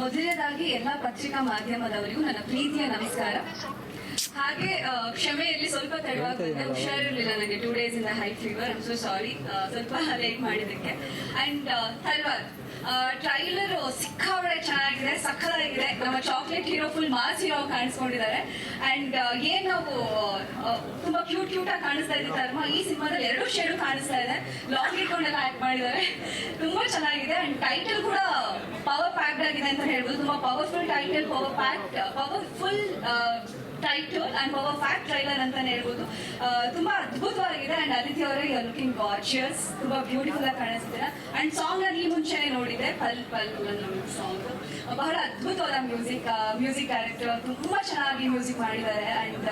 ಮೊದಲನೇದಾಗಿ ಎಲ್ಲ ಪತ್ರಿಕಾ ಮಾಧ್ಯಮದವರಿಗೂ ನನ್ನ ಪ್ರೀತಿಯ ನಮಸ್ಕಾರ. ಹಾಗೆ ಕ್ಷಮೆಯಲ್ಲಿ ಸ್ವಲ್ಪ ತಡವಾಗಿ ಹುಷಾರಿರ್ಲಿಲ್ಲ ನನಗೆ ಟೂ ಡೇಸ್ ಇಂದ high fever I'm so sorry ಸ್ವಲ್ಪ ಲೇಟ್ ಮಾಡಿದ್ದಕ್ಕೆ. ಅಂಡ್ ತಲ್ವಾರ್ ಟ್ರೈಲರ್ ಸಿಕ್ಕಾಬಳೆ ಚೆನ್ನಾಗಿದೆ, ಸಕ್ಕತ್ತಾಗಿದೆ. Chocolate hero full mass hero ಕಾಣಿಸ್ಕೊಂಡಿದ್ದಾರೆ. And ಏನ್ ನಾವು ಆ, ತುಂಬಾ ಕ್ಯೂಟ್ ಕ್ಯೂಟ್ ಆಗಿ ಕಾಣಿಸ್ತಾ ಇದೆ ಧರ್ಮ ಈ ಸಿನಿಮಾದಲ್ಲಿ ಎರಡು ಶೇಡು ಕಾಣಿಸ್ತಾ ಇದೆ. ಲಾಂಗ್ ಇಟ್ಕೊಂಡೆಲ್ಲ ಆಕ್ಟ್ ಮಾಡಿದ್ದಾರೆ. ತುಂಬಾ ಚೆನ್ನಾಗಿದೆ. ಅಂಡ್ ಟೈಟಲ್ ಕೂಡ ಪವರ್ ಪ್ಯಾಕ್ಡ್ ಆಗಿದೆ ಅಂತ ಹೇಳ್ಬೋದು. ತುಂಬಾ powerful title power pack powerful title and power packed trailer ಅಂತಾನೆ ಹೇಳ್ಬೋದು. ತುಂಬಾ ಅದ್ಭುತವಾಗಿದೆ. ಅಂಡ್ ಅದಿತಿ ಅವರೇ ಲುಕಿಂಗ್ ವಾಚಿಯರ್ಸ್ ತುಂಬಾ ಬ್ಯೂಟಿಫುಲ್ ಆಗಿ ಕಾಣಿಸ್ತೀರಾ ಅಂಡ್ ಸಾಂಗ್ ನಾನು ಈ ಮುಂಚೆನೆ ನೋಡಿದೆ ಪಲ್ ಪಲ್ ಅನ್ನೋ ಸಾಂಗ್ ಬಹಳ ಅದ್ಭುತವಾದ ಮ್ಯೂಸಿಕ್ ಮ್ಯೂಸಿಕ್ ಡೈರೆಕ್ಟರ್ ತುಂಬಾ ಚೆನ್ನಾಗಿ ಮ್ಯೂಸಿಕ್ ಮಾಡಿದ್ದಾರೆ. ಅಂಡ್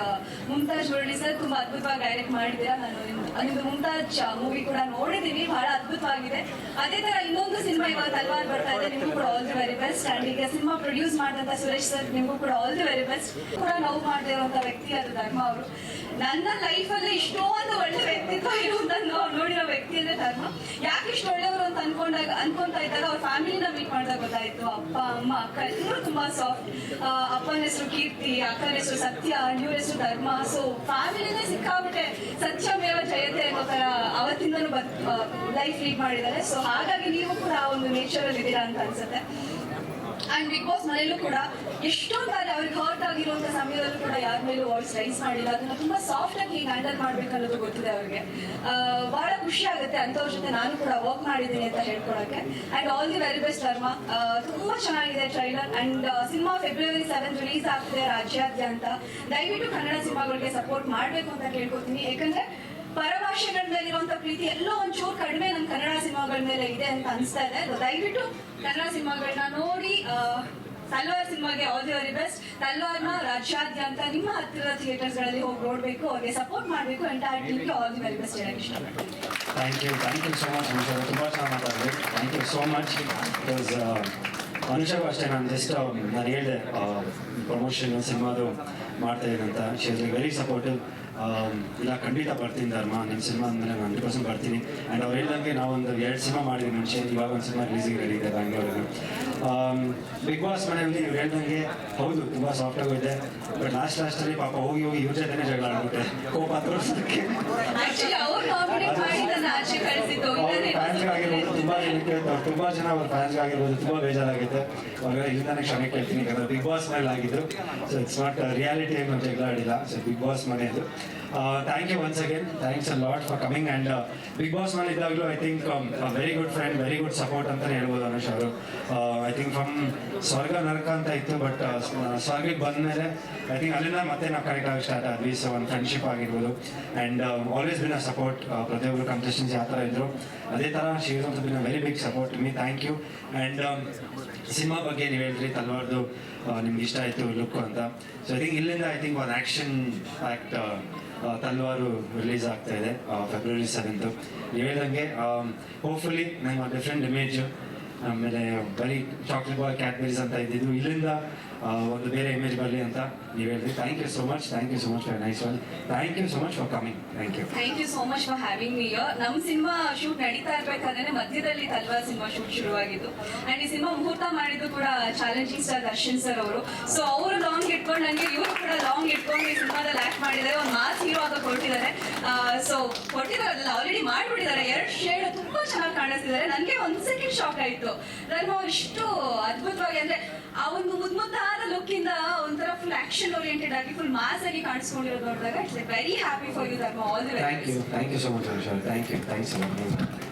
ಮುಮ್ತಾಜ್ ಮುರಳಿ ಸರ್ ತುಂಬಾ ಅದ್ಭುತವಾಗಿ ಡೈರೆಕ್ಟ್ ಮಾಡಿದ್ದೀರಾ. ನಾನು ನಿಮ್- ನಿಮ್ದು ಮುಮ್ತಾಜ್ ಮೂವಿ ಕೂಡ ನೋಡಿದ್ದೀನಿ ಬಹಳ ಅದ್ಭುತವಾಗಿದೆ. ಅದೇ ತರ ಇನ್ನೊಂದು ಸಿನಿಮಾ ಇವಾಗ ತಲ್ವಾರ್ ಬರ್ತಾ ಇದೆ. ನಿಮಗೂ ಕೂಡ all the very best and ಈಗ ಸಿನಿಮಾ ಪ್ರೊಡ್ಯೂಸ್ ಮಾಡಿದಂತ ಸುರೇಶ್ ಸರ್ ನಿಮಗೂ ಕೂಡ ಆಲ್ ದಿ ವೆರಿ ಬೆಸ್ಟ್ ಕೂಡ ನೋವು ಮಾಡದೇ ವ್ಯಕ್ತಿ ಅದು ಧರ್ಮ ಅವರು. ನನ್ನ ಲೈಫಲ್ಲಿ ಇಷ್ಟೊಂದು ಒಳ್ಳೆ ವ್ಯಕ್ತಿತ್ವ ಇರುವಂತ ನೋಡಿರೋ ವ್ಯಕ್ತಿ ಅಂದ್ರೆ ಧರ್ಮ. ಯಾಕೆ ಇಷ್ಟು ಅಂತ ಅನ್ಕೊಂಡಾಗ ಅನ್ಕೊಂತ ಇದ್ದಾಗ ಅವ್ರ ಫ್ಯಾಮಿಲಿನ ಮೀಟ್ ಮಾಡಿದಾಗ ಗೊತ್ತಾಯ್ತು, ಅಪ್ಪ, ಅಮ್ಮ, ಅಕ್ಕ ಎಲ್ಲರೂ ತುಂಬಾ ಸಾಫ್ಟ್ ಅಪ್ಪನ ಹೆಸರು ಕೀರ್ತಿ, ಅಕ್ಕನ ಹೆಸರು ಸತ್ಯ ಇವ್ರ ಹೆಸರು ಧರ್ಮ. ಸೊ ಫ್ಯಾಮಿಲಿನೇ ಸಿಕ್ಕಾಬಿಟ್ಟೆ ಸತ್ಯಮೇವ ಜಯತೆ ಅನ್ನೋ ತರ ಅವತ್ತಿಂದನೂ ಲೈಫ್ ಲೀಡ್ ಮಾಡಿದ್ದಾರೆ. ಸೊ ಹಾಗಾಗಿ ನೀವು ಕೂಡ ಆ ಒಂದು ನೇಚರ್ ಅಲ್ಲಿ ಇದ್ದೀರಾ ಅಂತ ಅನ್ಸುತ್ತೆ. ಅಂಡ್ ಬಿಗ್ ಬಾಸ್ ಮನೆಯಲ್ಲೂ ಕೂಡ ಎಷ್ಟೊಂದು ಬಾರಿ ಅವ್ರಿಗೆ ಹರ್ಟ್ ಆಗಿರುವಂತ ಸಮಯದಲ್ಲೂ ಕೂಡ ಯಾರ ಮೇಲೂ ವಾಯ್ಸ್ ರೈಸ್ ಮಾಡಿಲ್ಲ. ಅದನ್ನ ತುಂಬಾ ಸಾಫ್ಟ್ ಆಗಿ ಹ್ಯಾಂಡಲ್ ಮಾಡ್ಬೇಕನ್ನೋದು ಗೊತ್ತಿದೆ ಅವ್ರಿಗೆ. ಬಹಳ ಖುಷಿ ಆಗುತ್ತೆ ಅಂತವ್ರ ಜೊತೆ ನಾನು ಕೂಡ ವರ್ಕ್ ಮಾಡಿದ್ದೀನಿ ಅಂತ ಹೇಳ್ಕೊಳಕ್ಕೆ. And all the very best Dharma ತುಂಬಾ ಚೆನ್ನಾಗಿದೆ trailer and cinema February seven release ಆಗ್ತಿದೆ ರಾಜ್ಯಾದ್ಯಂತ. ದಯವಿಟ್ಟು ಕನ್ನಡ ಸಿನಿಮಾಗಳಿಗೆ ಸಪೋರ್ಟ್ ಮಾಡಬೇಕು ಅಂತ ಕೇಳ್ಕೊತೀನಿ. ಯಾಕಂದ್ರೆ ಪರಭಾಷೆಗಳ ಮೇಲಿರುವಂತ ಪ್ರೀತಿ ಎಲ್ಲೋ ಒಂಚೂರು ಕಡಿಮೆ ನಮ್ಮ ಕನ್ನಡ ಸಿನಿಮಾಗಳ ಮೇಲೆ ಇದೆ ಅಂತ ಅನಿಸ್ತಾ ಇದೆ. ದಯವಿಟ್ಟು ಕನ್ನಡ ಸಿನಿಮಾಗಳನ್ನ ನೋಡಿ ತಲ್ವಾರ್ ಸಿನಿಮಾಗೆ ಆಲ್ ದಿ ವೆರಿ ಬೆಸ್ಟ್ ತಲ್ವಾರ್ನ ರಾಜ್ಯಾದ್ಯಂತ ನಿಮ್ಮ ಹತ್ತಿರದ ಥಿಯೇಟರ್ಸ್ಗಳಲ್ಲಿ ಹೋಗಿ ನೋಡ್ಬೇಕು ಅವ್ರಿಗೆ ಸಪೋರ್ಟ್ ಮಾಡಬೇಕು ಎಂಟೈರ್ ಟೀಮ್ಗೆ ಆಲ್ ದಿ ವೆರಿ ಬೆಸ್ಟ್ ಹೇಳಕ್ಕೆ ಇಷ್ಟಪಡ್ತೀನಿ. Thank you thank you so much Anusha ತುಂಬ ಚೆನ್ನಾಗಿ ಮಾತಾಡಿದ್ರಿ. Thank you so much because ಅನುಷಗೂ ಅಷ್ಟೇ ನಾನು ಜಸ್ಟ್ ನಾನು ಹೇಳಿದೆ ಪ್ರಮೋಷನ್ ಸಿನಿಮಾದು ಮಾಡ್ತಾ ಇದ್ದಂತ ಅಂತ ಶಿ ಇಸ್ ವೆರಿ ಸಪೋರ್ಟಿವ್ ಇಲ್ಲ, ಖಂಡಿತ ಬರ್ತೀನಿ ಧರ್ಮ. ನಿಮ್ಮ ಸಿನಿಮಾ ಅಂದಮೇಲೆ ನಾನು ಹಂಡ್ರೆಡ್ ಪರ್ಸೆಂಟ್ ಬರ್ತೀನಿ. ಆ್ಯಂಡ್ ಅವ್ರು ಹೇಳ್ದಂಗೆ ನಾವೊಂದು ಎರಡು ಸಿನಿಮಾ ಮಾಡಿದ್ವಿ ಮುಂಚೆ ಇವಾಗ ಒಂದು ಸಿನಿಮಾ ರಿಲೀಸಿಗೆ ರೆಡಿ ಇದೆ ಬ್ಯಾಂಗ್ಳೂರಲ್ಲಿ ಬಿಗ್ ಬಾಸ್ ಮನೆಯಲ್ಲಿ ನೀವು ಹೇಳ್ದಂಗೆ, ಹೌದು, ತುಂಬ ಸಾಫ್ಟ್ ಆಗಿದೆ ಬಟ್ ಲಾಸ್ಟ್ ಲಾಸ್ಟಲ್ಲಿ ಪಾಪ ಹೋಗಿ ಹೋಗಿ ಇವ್ರ ಜೊತೆನೇ ಜಗಳ ಆಗುತ್ತೆ ಕೋಪ ತೋರಿಸೋದಕ್ಕೆ ಆಕ್ಚುಲಿ ಅವ್ರು ನಾಮಿನೇಟ್ ಮಾಡಿ ನನ್ನ ಆಚೆ ಕಳಿಸಿದ್ದು ಅವ್ರ ಫ್ಯಾನ್ಸ್ ತುಂಬಾ ಜನ ಅವ್ರ ಫ್ಯಾನ್ಸ್ ಆಗಿರ್ಬೋದು, ತುಂಬಾ ಬೇಜಾರಾಗಿದೆ ಅವ್ರಿಗೆ ಇಲ್ಲಿಂದಾನೆ ಕ್ಷಮೆ ಕೇಳ್ತೀನಿ ಯಾಕಂದ್ರೆ ಬಿಗ್ ಬಾಸ್ ಮೇಲೆ ಆಗಿದ್ರು. ಸೊ ಇಟ್ಸ್ ನಾಟ್ ರಿಯಾಲಿಟಿ ಏನು ಜಗಳ ಆಡಿಲ್ಲ so Bigg Boss ಮನೆಯದು. Thank you once again thanks a lot for coming and Bigg Boss ಮನೆ ಇದ್ದಾಗಲೂ I think very good friend very good support ಅಂತಲೇ ಹೇಳ್ಬೋದು ಅನುಷ್ ಅವರು. ಐ ಥಿಂಕ್ ಫ್ರಮ್ ಸ್ವರ್ಗ ನರಕ ಅಂತ ಇತ್ತು ಬಟ್ ಸ್ವರ್ಗಕ್ಕೆ ಬಂದಮೇಲೆ ಐ ಥಿಂಕ್ ಅಲ್ಲಿಂದ ಮತ್ತೆ ನಾವು ಕನೆಕ್ಟ್ ಆಗಿ ಸ್ಟಾರ್ಟ್ ಆದ್ವಿ. ಸೊ ಒಂದು ಫ್ರೆಂಡ್ಶಿಪ್ ಆಗಿರ್ಬೋದು. And always been a support ಪ್ರತಿಯೊಬ್ಬರು ಕಂಟೆಸ್ಟೆನ್ಸ್ ಯಾವ ಥರ ಇದ್ರು. ಅದೇ ಥರ she is also been a very big support me thank you and cinema ಬಗ್ಗೆ ನೀವು ಹೇಳಿದ್ರಿ, ತಲ್ವಾರ್ದು ನಿಮ್ಗೆ ಇಷ್ಟ ಆಯಿತು ಲುಕ್ ಅಂತ. ಸೊ ಐ ಥಿಂಕ್ ಇಲ್ಲಿಂದ ಐ ಥಿಂಕ್ ಒಂದು ಆ್ಯಕ್ಷನ್ ಆ್ಯಕ್ಟ್ ತಲ್ವಾರು ರಿಲೀಸ್ ಆಗ್ತಾ ಇದೆ ಫೆಬ್ರವರಿ ಸೆವೆಂತು ನೀವು ಹೇಳ್ದಂಗೆ ಹೋಪ್ಫುಲಿ ನಂಗೆ ಡಿಫ್ರೆಂಟ್ ಇಮೇಜು ಆಮೇಲೆ ಬರೀ ಚಾಕ್ಲೇಟ್ ಬಾಯ್ ಕ್ಯಾಡ್ಬರೀಸ್ ಅಂತ ಇದ್ದಿದ್ದು. ಇಲ್ಲಿಂದ ಒಂದು ಬೇರೆ ಇಮೇಜ್ ಬರಲಿ ಅಂತ ನೀವು ಹೇಳಿದ್ರಿ thank you so much thank you so much for nice one thank you so much for coming thank you thank you so much for having me ನಮ್ಮ ಸಿನಿಮಾ ಶೂಟ್ ನಡೀತಾ ಇರ್ಬೇಕಾದ್ರೆ ಮಧ್ಯದಲ್ಲಿ ತಲ್ವಾರ್ ಸಿನಿಮಾ ಶೂಟ್ ಶುರುವಾಗಿದ್ದು. ಅಂಡ್ ಈ cinema ಮುಹೂರ್ತ ಮಾಡಿದ್ದು ಕೂಡ ಚಾಲೆಂಜಿಂಗ್ ಸ್ಟಾರ್ ದರ್ಶನ್ ಸರ್ ಅವರು. ಸೊ ಅವರು ಲಾಂಗ್ ಇಟ್ಕೊಂಡು ನನಗೆ ಇವರು ಕೂಡ ಲಾಂಗ್ ಇಟ್ಕೊಂಡು ಈ ಸಿನಿಮಾದಲ್ಲಿ ಆಕ್ಟ್ ಮಾಡಿದ್ದಾರೆ. ಒಂದು ಮಾಸ್ ಹೀರೋ ಆಗ ಕೊಟ್ಟಿದ್ದಾರೆ. ಸೊ ಕೊಟ್ಟಿದ್ದಾರಲ್ಲ ಆಲ್ರೆಡಿ ಮಾಡಿಬಿಟ್ಟಿದ್ದಾರೆ. ಎರಡು ಶೇಡ್ ತುಂಬ ಚೆನ್ನಾಗಿ ಕಾಣಿಸ್ತಿದ್ದಾರೆ. ನನಗೆ ಒಂದು ಸೆಕೆಂಡ್ ಶಾಕ್ ಆಯ್ತು. ಅವ್ರು ಇಷ್ಟು ಅದ್ಭುತವಾಗಿ ಅಂದ್ರೆ ಆ ಒಂದು ಮುದ್ ಮುದ್ದಾದ ಲುಕ್ ಇಂದ ಒಂಥರ ಫುಲ್ ಆಕ್ಷನ್ ಓರಿಯೆಂಟೆಡ್ ಆಗಿ ಫುಲ್ ಮಾಸ್ ಆಗಿ ಕಾಣಿಸ್ಕೊಂಡಿರೋದು ನೋಡಿದಾಗ it's very happy for you Dharma all the thank you thank you so much thank you thanks